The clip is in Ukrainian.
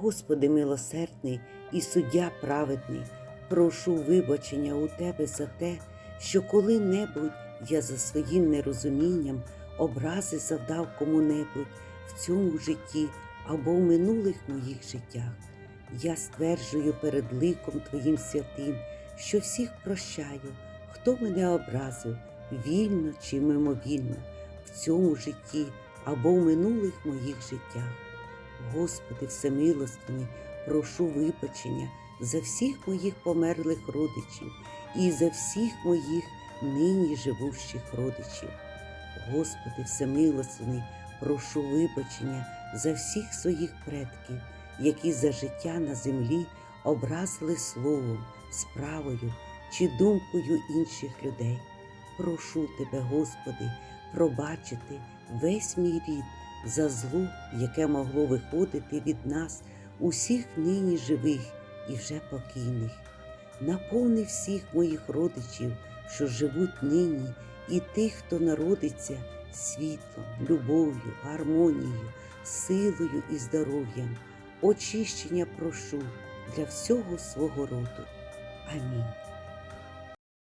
Господи милосердний і суддя праведний, прошу вибачення у Тебе за те, що коли-небудь я за своїм нерозумінням образи завдав кому-небудь в цьому житті або в минулих моїх життях. Я стверджую перед ликом Твоїм святим, що всіх прощаю, хто мене образив, вільно чи мимовільно, в цьому житті або в минулих моїх життях. Господи Всемилостивний, прошу вибачення за всіх моїх померлих родичів і за всіх моїх нині живущих родичів. Господи Всемилостивний, прошу вибачення за всіх своїх предків, які за життя на землі образили словом, справою чи думкою інших людей. Прошу Тебе, Господи, пробачити весь мій рід за зло, яке могло виходити від нас, усіх нині живих і вже покійних. Наповни всіх моїх родичів, що живуть нині, і тих, хто народиться світлом, любов'ю, гармонією, силою і здоров'ям. Очищення прошу для всього свого роду. Амінь.